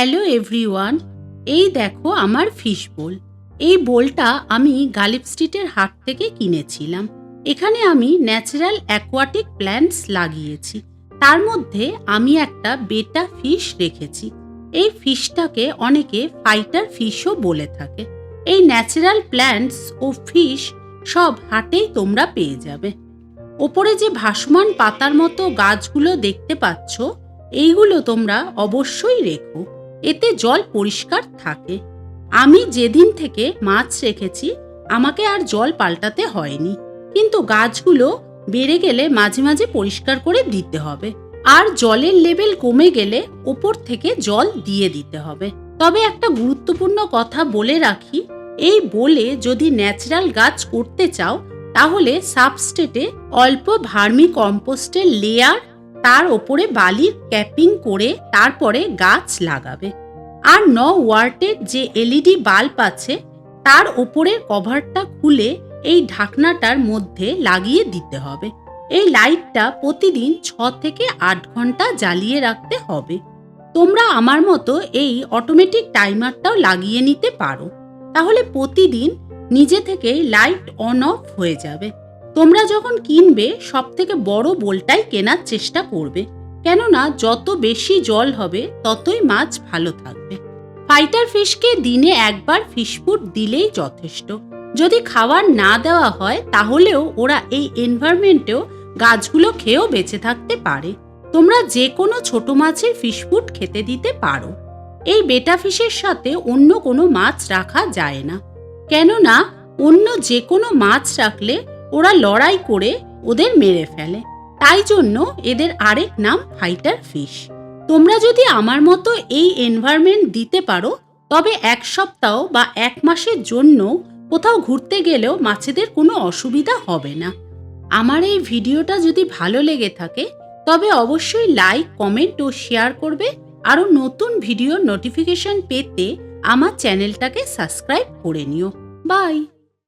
Hello everyone, এই দেখো আমার ফিশ বোল। এই বোলটা আমি গালিপ স্ট্রিটের হাট থেকে কিনেছিলাম। এখানে আমি ন্যাচারাল অ্যাকোয়াটিক প্ল্যান্টস লাগিয়েছি। তার মধ্যে আমি একটা বেটা ফিশ রেখেছি। এই ফিশটাকে অনেকে ফাইটার ফিশও বলে থাকে। এই ন্যাচারাল প্ল্যান্টস ও ফিশ সব হাটেই তোমরা পেয়ে যাবে। ওপরে যে ভাসমান পাতার মতো গাছগুলো দেখতে পাচ্ছ, এইগুলো তোমরা অবশ্যই রেখো। এতে জল পরিষ্কার থাকে। আমি যেদিন থেকে মাছ রেখেছি, আমাকে আর জল পাল্টাতে হয়নি। কিন্তু গাছগুলো বেড়ে গেলে মাঝে মাঝে পরিষ্কার করে দিতে হবে। আর জলের লেভেল কমে গেলে ওপর থেকে জল দিয়ে দিতে হবে। তবে একটা গুরুত্বপূর্ণ কথা বলে রাখি, এই বলে যদি ন্যাচারাল গাছ করতে চাও, তাহলে সাবস্টেটে অল্প ভার্মি কম্পোস্টের লেয়ার তার ওপরে বালির ক্যাপিং করে তারপরে গাছ লাগাবে। আর ন ওয়ার্টের যে এলইডি বাল্ব আছে, তার ওপরের কভারটা খুলে এই ঢাকনাটার মধ্যে লাগিয়ে দিতে হবে। এই লাইটটা প্রতিদিন ছ থেকে আট ঘণ্টা জ্বালিয়ে রাখতে হবে। তোমরা আমার মতো এই অটোমেটিক টাইমারটাও লাগিয়ে নিতে পারো। তাহলে প্রতিদিন নিজে থেকেই লাইট অন অফ হয়ে যাবে। তোমরা যখন কিনবে সব থেকে বড় বোলটাই কেনার চেষ্টা করবে। কেননা, যত বেশি জল হবে, ততই মাছ ভালো থাকবে। ফাইটার ফিশকে দিনে একবার ফিশ ফুড দিলেই যথেষ্ট। যদি খাবার না দেওয়া হয়, তাহলেও ওরা এই এনভায়রনমেন্টেও গাছগুলো খেয়েও বেঁচে থাকতে পারে। তোমরা যে কোনো ছোট মাছের ফিশ ফুড খেতে দিতে পারো। এই বেটা ফিশের সাথে অন্য কোনো মাছ রাখা যায় না। কেননা, অন্য যে কোনো মাছ রাখলে ওরা লড়াই করে ওদের মেরে ফেলে। তাই জন্য এদের আরেক নাম ফাইটার ফিশ। তোমরা যদি আমার মতো এই এনভায়রনমেন্ট দিতে পারো, তবে এক সপ্তাহ বা এক মাসের জন্য কোথাও ঘুরতে গেলেও মাছেদের কোনো অসুবিধা হবে না। আমার এই ভিডিওটা যদি ভালো লেগে থাকে, তবে অবশ্যই লাইক, কমেন্ট ও শেয়ার করবে। আরও নতুন ভিডিও নোটিফিকেশন পেতে আমার চ্যানেলটাকে সাবস্ক্রাইব করে নিও। বাই!